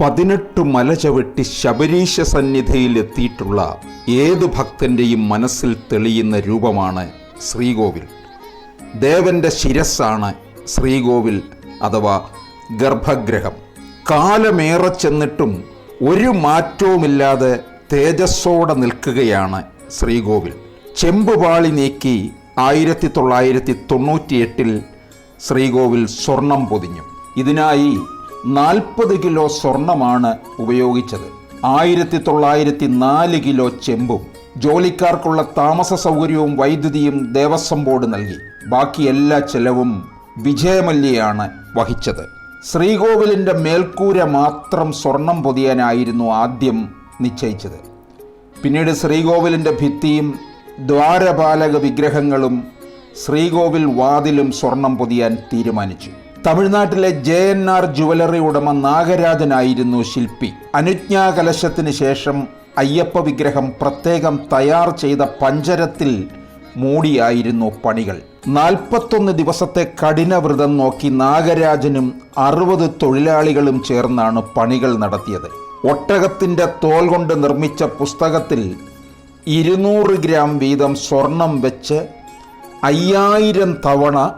പതിനെട്ട് മല ചവിട്ടി ശബരീശ സന്നിധിയിൽ എത്തിയിട്ടുള്ള ഏത് ഭക്തന്റെയും മനസ്സിൽ തെളിയുന്ന രൂപമാണ് ശ്രീകോവിൽ. ദേവന്റെ ശിരസ്സാണ് ശ്രീകോവിൽ അഥവാ ഗർഭഗ്രഹം കാലമേറെ ചെന്നിട്ടും ഒരു മാറ്റവുമില്ലാതെ തേജസ്സോടെ നിൽക്കുകയാണ് ശ്രീകോവിൽ. ചെമ്പുപാളി നീക്കി ആയിരത്തി തൊള്ളായിരത്തി തൊണ്ണൂറ്റിയെട്ടിൽ ശ്രീകോവിൽ സ്വർണം പൊതിഞ്ഞു. ഇതിനായി നാൽപ്പത് കിലോ സ്വർണമാണ് ഉപയോഗിച്ചത്. ആയിരത്തി തൊള്ളായിരത്തി നാല് കിലോ ചെമ്പും ജോലിക്കാർക്കുള്ള താമസ സൗകര്യവും വൈദ്യുതിയും ദേവസ്വം ബോർഡ് നൽകി. ബാക്കി എല്ലാ ചെലവും വിജയമല്യയാണ് വഹിച്ചത്. ശ്രീകോവിലിന്റെ മേൽക്കൂര മാത്രം സ്വർണം പൊതിയാനായിരുന്നു ആദ്യം നിശ്ചയിച്ചത്. പിന്നീട് ശ്രീകോവിലിന്റെ ഭിത്തിയും ദ്വാരപാലക വിഗ്രഹങ്ങളും ശ്രീകോവിൽ വാതിലും സ്വർണം പൊതിയാൻ തീരുമാനിച്ചു. തമിഴ്നാട്ടിലെ ജെ എൻ ആർ ജുവലറി ഉടമ നാഗരാജനായിരുന്നു ശില്പി. അനുജ്ഞാകലശത്തിന് ശേഷം അയ്യപ്പ വിഗ്രഹം പ്രത്യേകം തയ്യാർ ചെയ്ത പഞ്ചരത്തിൽ മൂടിയായിരുന്നു പണികൾ. നാൽപ്പത്തൊന്ന് ദിവസത്തെ കഠിന വ്രതം നോക്കി നാഗരാജനും അറുപത് തൊഴിലാളികളും ചേർന്നാണ് പണികൾ നടത്തിയത്. ഒട്ടകത്തിന്റെ തോൽ കൊണ്ട് നിർമ്മിച്ച പുസ്തകത്തിൽ ഇരുന്നൂറ് ഗ്രാം വീതം സ്വർണം വെച്ച് അയ്യായിരം തവണ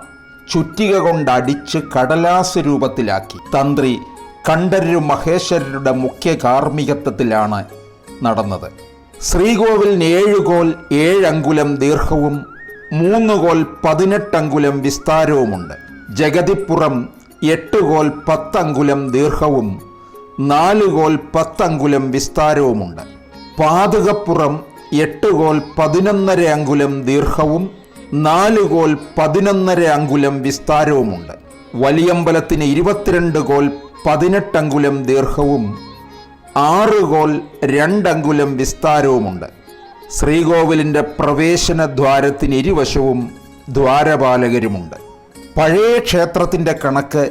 ചുറ്റിക കൊണ്ടടിച്ച് കടലാസ് രൂപത്തിലാക്കി തന്ത്രി കണ്ഠരരും മഹേശ്വരരുടെ മുഖ്യ കാർമ്മികത്വത്തിലാണ് നടന്നത്. ശ്രീകോവിലിന് ഏഴുകോൽ ഏഴങ്കുലം ദീർഘവും മൂന്ന് കോൽ പതിനെട്ടങ്കുലം വിസ്താരവുമുണ്ട്. ജഗതിപ്പുറം എട്ട് കോൽ പത്തങ്കുലം ദീർഘവും നാല് കോൽ പത്തങ്കുലം വിസ്താരവുമുണ്ട്. പാതുകപ്പുറം എട്ട് കോൽ പതിനൊന്നര അങ്കുലം ദീർഘവും നാല് ഗോൾ പതിനൊന്നര അങ്കുലം വിസ്താരവുമുണ്ട്. വലിയമ്പലത്തിന് ഇരുപത്തിരണ്ട് കോൽ പതിനെട്ടങ്കുലം ദീർഘവും ആറ് കോൽ രണ്ടങ്കുലം വിസ്താരവുമുണ്ട്. ശ്രീകോവിലിന്റെ പ്രവേശന ദ്വാരത്തിന് ഇരുവശവും ദ്വാരപാലകരുമുണ്ട്. പഴയ ക്ഷേത്രത്തിന്റെ കണക്ക്